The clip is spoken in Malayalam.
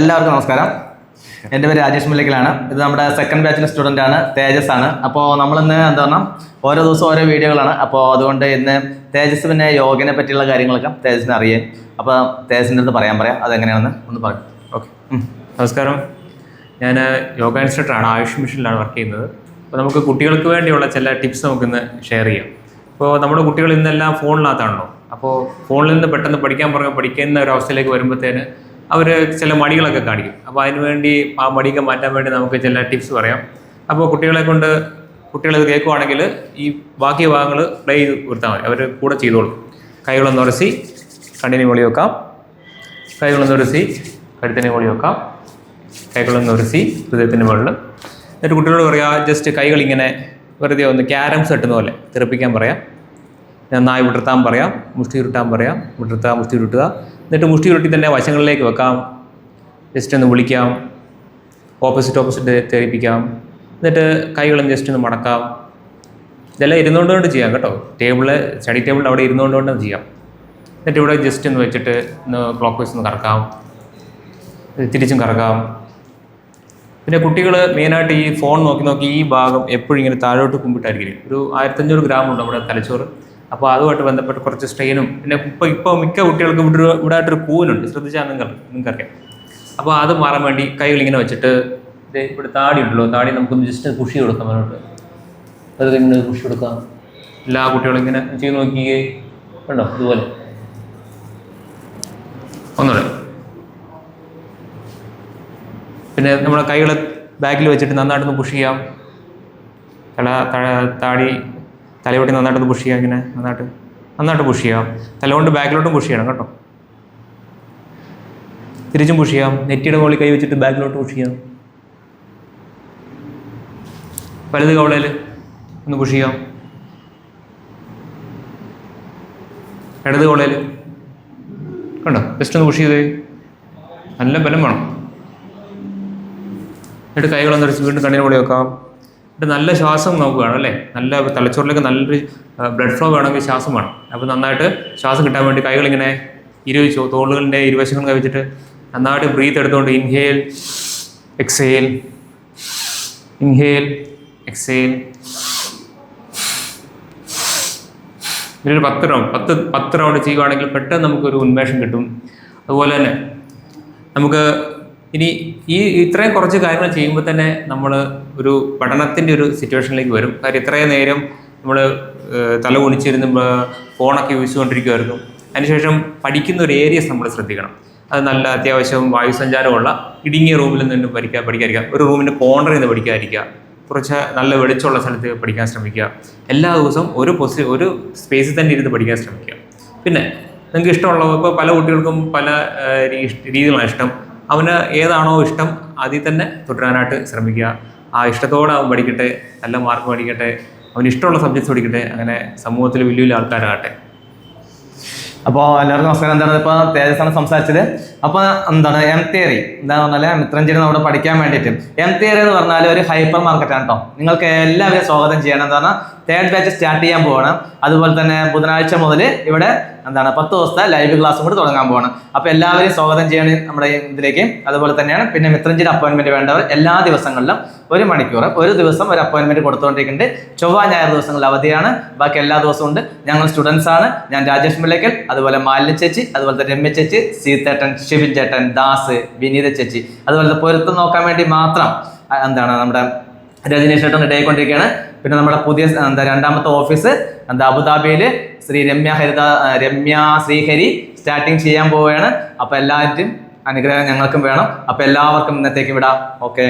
എല്ലാവർക്കും നമസ്കാരം. എന്റെ പേര് രാജേഷ് മുല്ലക്കലാണ് ഇത് നമ്മുടെ സെക്കൻഡ് ബാച്ചിലെ സ്റ്റുഡന്റ് ആണ് തേജസ് ആണ്. അപ്പോൾ നമ്മളിന്ന് എന്താ പറഞ്ഞാൽ ഓരോ ദിവസം ഓരോ വീഡിയോകളാണ് അപ്പോൾ അതുകൊണ്ട് ഇന്ന് തേജസ് പിന്നെ യോഗനെ പറ്റിയുള്ള കാര്യങ്ങളൊക്കെ തേജസിന് അറിയാം അപ്പോൾ തേജസിന്റെ അടുത്ത് പറയാൻ പറയാം. അതെങ്ങനെയാണെന്ന് ഒന്ന് പറയും ഓക്കെ നമസ്കാരം. ഞാൻ യോഗ ഇൻസ്ട്രക്ടറാണ്. ആയുഷ് മിഷനിലാണ് വർക്ക് ചെയ്യുന്നത്. അപ്പോൾ നമുക്ക് കുട്ടികൾക്ക് വേണ്ടിയുള്ള ചില ടിപ്സ് നമുക്കിന്ന് ഷെയർ ചെയ്യാം. ഇപ്പോൾ നമ്മുടെ കുട്ടികൾ ഇന്നെല്ലാം ഫോണിനകത്താണല്ലോ അപ്പോൾ ഫോണിൽ നിന്ന് പെട്ടെന്ന് പഠിക്കാൻ പറഞ്ഞാൽ പഠിക്കുന്ന ഒരു അവസ്ഥയിലേക്ക് വരുമ്പോഴത്തേന് അവർ ചില മടികളൊക്കെ കാണിക്കും. അപ്പോൾ അതിനുവേണ്ടി ആ മടിയൊക്കെ മാറ്റാൻ വേണ്ടി നമുക്ക് ചില ടിപ്സ് പറയാം. അപ്പോൾ കുട്ടികളെ കൊണ്ട് കുട്ടികളത് കേൾക്കുവാണെങ്കിൽ ഈ ബാക്കി ഭാഗങ്ങൾ പ്ലേ ചെയ്ത് കൊടുത്താൽ മതി. അവർ കൂടെ ചെയ്തോളും. കൈകളൊന്ന് ഉരസി കണ്ണിന് മുളി വെക്കാം. കൈകളൊന്ന് ഉരസി കഴുത്തിന് മുളി വെക്കാം. കൈകളൊന്ന് ഉരസി ഹൃദയത്തിന് മുകളിൽ എന്നിട്ട് കുട്ടികളോട് പറയാം ജസ്റ്റ് കൈകൾ ഇങ്ങനെ വെറുതെ ഒന്ന് ക്യാരംസ് കെട്ടുന്ന പോലെ തെറിപ്പിക്കാൻ പറയാം. നന്നായി വിടർത്താൻ പറയാം മുഷ്ടി ഉരുട്ടാൻ പറയാം വിടർത്തുക മുഷ്ടി ഉരുട്ടുക. എന്നിട്ട് മുഷ്ടി ഉരുട്ടി തന്നെ വശങ്ങളിലേക്ക് വെക്കാം. ജസ്റ്റ് ഒന്ന് വിളിക്കാം. ഓപ്പോസിറ്റ് ഓപ്പോസിറ്റ് തെറിപ്പിക്കാം. എന്നിട്ട് കൈകളും ജസ്റ്റ് ഒന്ന് മടക്കാം. ഇതെല്ലാം ഇരുന്നുകൊണ്ട് കൊണ്ട് ചെയ്യാം കേട്ടോ. ടേബിൾ സ്റ്റഡി ടേബിളിൽ അവിടെ ഇരുന്നുകൊണ്ട് കൊണ്ട് ചെയ്യാം. എന്നിട്ട് ഇവിടെ ജസ്റ്റ് ഒന്ന് വെച്ചിട്ട് ഒന്ന് ക്ലോക്ക് വൈസ് ഒന്ന് കറക്കാം. തിരിച്ചും കറക്കാം. പിന്നെ കുട്ടികൾ മെയിനായിട്ട് ഈ ഫോൺ നോക്കി നോക്കി ഈ ഭാഗം എപ്പോഴും ഇങ്ങനെ താഴോട്ട് കുമ്പിട്ടായിരിക്കും. ഒരു ആയിരത്തഞ്ഞൂറ് ഗ്രാം ഉണ്ട് നമ്മുടെ തലച്ചോറ്. അപ്പോൾ അതുമായിട്ട് ബന്ധപ്പെട്ട് കുറച്ച് സ്ട്രെയിനും പിന്നെ ഇപ്പോൾ ഇപ്പോൾ മിക്ക കുട്ടികൾക്കും ഇവിടെ ഒരു- ആയിട്ടൊരു കൂനുണ്ട് ശ്രദ്ധിച്ചാൽ നിങ്ങൾ നിങ്ങൾക്കറിയാം. അപ്പോൾ അത് മാറാൻ വേണ്ടി കൈകൾ ഇങ്ങനെ വെച്ചിട്ട് ഇവിടെ താടി ഉണ്ടല്ലോ താടി നമുക്കൊന്ന് ജസ്റ്റ് കുഷി കൊടുക്കാം അതിനോട്ട് അത് ഇങ്ങനെ കുഷി കൊടുക്കാം? എല്ലാ കുട്ടികളും ഇങ്ങനെ ചെയ്ത് നോക്കിയേ കണ്ടോ? ഇതുപോലെ. ഒന്നുകൂടെ. പിന്നെ നമ്മുടെ കൈകൾ ബാക്കിൽ വെച്ചിട്ട് നന്നായിട്ടൊന്ന് പുഷ് ചെയ്യാം. തല താടി തലയോട്ടി നന്നായിട്ടൊന്ന് പുഷ് ചെയ്യാം ഇങ്ങനെ നന്നായിട്ട് നന്നായിട്ട് പുഷ് ചെയ്യാം. തലകൊണ്ട് ബാക്കിലോട്ടും പുഷ് ചെയ്യണം കേട്ടോ. തിരിച്ചും പുഷ് ചെയ്യാം. നെറ്റിയുടെ മുകളിൽ കൈ വെച്ചിട്ട് ബാക്കിലോട്ട് പുഷ് ചെയ്യാം. വലത് കവളയിൽ ഒന്ന് പുഷ് ചെയ്യാം. ഇടത് കവളയിൽ കണ്ടോ? ജസ്റ്റ് ഒന്ന് പുഷ് ചെയ്തേ. നല്ല ബലം വേണം. എന്നിട്ട് കൈകളൊന്നടിച്ച് വീണ്ടും കണ്ണിന് മുകളിൽ വെക്കാം. നല്ല ശ്വാസം നമുക്ക് വേണം അല്ലേ? നല്ല തലച്ചോറിലേക്ക് നല്ലൊരു ബ്ലഡ് ഫ്ലോ വേണമെങ്കിൽ ശ്വാസം വേണം അപ്പോൾ നന്നായിട്ട് ശ്വാസം കിട്ടാൻ വേണ്ടി കൈകളിങ്ങനെ ഇരു തോളുകളുടെ ഇരുവശങ്ങൾ കവിച്ചിട്ട് നന്നായിട്ട് ബ്രീത്ത് എടുത്തുകൊണ്ട് ഇൻഹേൽ എക്സേൽ ഇൻഹേൽ എക്സേൽ ഇതിലൊരു പത്ത് റൗണ്ട് പത്ത് പത്ത് റൗണ്ട് ചെയ്യുവാണെങ്കിൽ പെട്ടെന്ന് നമുക്കൊരു ഉന്മേഷം കിട്ടും. അതുപോലെ തന്നെ നമുക്ക് ഇനി ഈ ഇത്രയും കുറച്ച് കാര്യങ്ങൾ ചെയ്യുമ്പോൾ തന്നെ നമ്മൾ ഒരു പഠനത്തിന്റെ ഒരു സിറ്റുവേഷനിലേക്ക് വരും. കാര്യം ഇത്രയും നേരം നമ്മൾ തല കുണിച്ചിരുന്ന് ഫോണൊക്കെ യൂസ് ചെയ്തുകൊണ്ടിരിക്കുമായിരുന്നു അതിനുശേഷം പഠിക്കുന്ന ഒരു ഏരിയസ് നമ്മൾ ശ്രദ്ധിക്കണം. അത് നല്ല അത്യാവശ്യം വായുസഞ്ചാരമുള്ള ഇടുങ്ങിയ റൂമിൽ നിന്ന് പഠിക്കാൻ പഠിക്കാതിരിക്കുക ഒരു റൂമിന്റെ കോർണറിൽ നിന്ന് പഠിക്കാതിരിക്കുക കുറച്ച് നല്ല വെളിച്ചമുള്ള സ്ഥലത്ത് പഠിക്കാൻ ശ്രമിക്കുക. എല്ലാ ദിവസവും ഒരു പൊസി ഒരു സ്പേസിൽ തന്നെ ഇരുന്ന് പഠിക്കാൻ ശ്രമിക്കുക. പിന്നെ നിങ്ങൾക്ക് ഇഷ്ടമുള്ള ഇപ്പോൾ പല കുട്ടികൾക്കും പല രീതികളാണ് ഇഷ്ടം. അവന് ഏതാണോ ഇഷ്ടം അതിൽ തന്നെ തുടരാനായിട്ട് ശ്രമിക്കുക. ആ ഇഷ്ടത്തോടെ അവൻ പഠിക്കട്ടെ നല്ല മാർക്ക് പഠിക്കട്ടെ അവന് ഇഷ്ടമുള്ള സബ്ജക്ട്സ് പഠിക്കട്ടെ അങ്ങനെ സമൂഹത്തിൽ വലിയ വലിയ ആൾക്കാരാകട്ടെ. അപ്പോൾ എല്ലാവർക്കും നമസ്കാരം. എന്താണ് ഇപ്പോൾ തേജസ്സാണ് സംസാരിച്ചത്? അപ്പോൾ എന്താണ് എം തിയറി എന്താണെന്ന് പറഞ്ഞാൽ മിത്രഞ്ചേരി നമ്മുടെ പഠിക്കാൻ വേണ്ടിയിട്ട്. എം തിയറി എന്ന് പറഞ്ഞാൽ ഒരു ഹൈപ്പർ മാർക്കറ്റാണ് കേട്ടോ നിങ്ങൾക്ക് എല്ലാവരെയും സ്വാഗതം ചെയ്യണം. എന്താണ്? തേർഡ് ബാച്ച് സ്റ്റാർട്ട് ചെയ്യാൻ പോവാണ്. അതുപോലെ തന്നെ ബുധനാഴ്ച മുതൽ ഇവിടെ എന്താണ്? പത്ത് ദിവസത്തെ ലൈവ് ക്ലാസ്സും കൂടി തുടങ്ങാൻ പോവാണ്. അപ്പോൾ എല്ലാവരെയും സ്വാഗതം ചെയ്യണം നമ്മുടെ ഇതിലേക്ക്. അതുപോലെ തന്നെയാണ് പിന്നെ മിത്രഞ്ചേരി അപ്പോയിൻമെന്റ് വേണ്ടവർ എല്ലാ ദിവസങ്ങളിലും ഒരു മണിക്കൂർ ഒരു ദിവസം ഒരു അപ്പോയിൻമെന്റ് കൊടുത്തുകൊണ്ടിരിക്കുന്നുണ്ട് ചൊവ്വ ഞായർ ദിവസങ്ങളിൽ അവധിയാണ്. ബാക്കി എല്ലാ ദിവസവും ഉണ്ട്. ഞങ്ങൾ സ്റ്റുഡൻസ് ആണ്. ഞാൻ രാജേഷ് മുല്ലക്കൽ അതുപോലെ മാലിന്യ ചേച്ചി അതുപോലെ തന്നെ രമ്യ ചേച്ചി സീതേട്ടൻ ഷിബിൻ ചേട്ടൻ ദാസ് വിനീത ചേച്ചി. അതുപോലെ പൊരുത്തം നോക്കാൻ വേണ്ടി മാത്രം എന്താണ് നമ്മുടെ രജനീഷ് ചേട്ടൻ ഇടയിക്കൊണ്ടിരിക്കുകയാണ്. പിന്നെ നമ്മുടെ പുതിയ എന്താ രണ്ടാമത്തെ ഓഫീസ് എന്താ അബുദാബിയിൽ ശ്രീ രമ്യ ഹരിത രമ്യ ശ്രീഹരി സ്റ്റാർട്ടിങ് ചെയ്യാൻ പോവുകയാണ്. അപ്പോൾ എല്ലാവരും അനുഗ്രഹം ഞങ്ങൾക്കും വേണം. അപ്പോൾ എല്ലാവർക്കും ഇന്നത്തേക്ക് വിടാം. ഓക്കെ.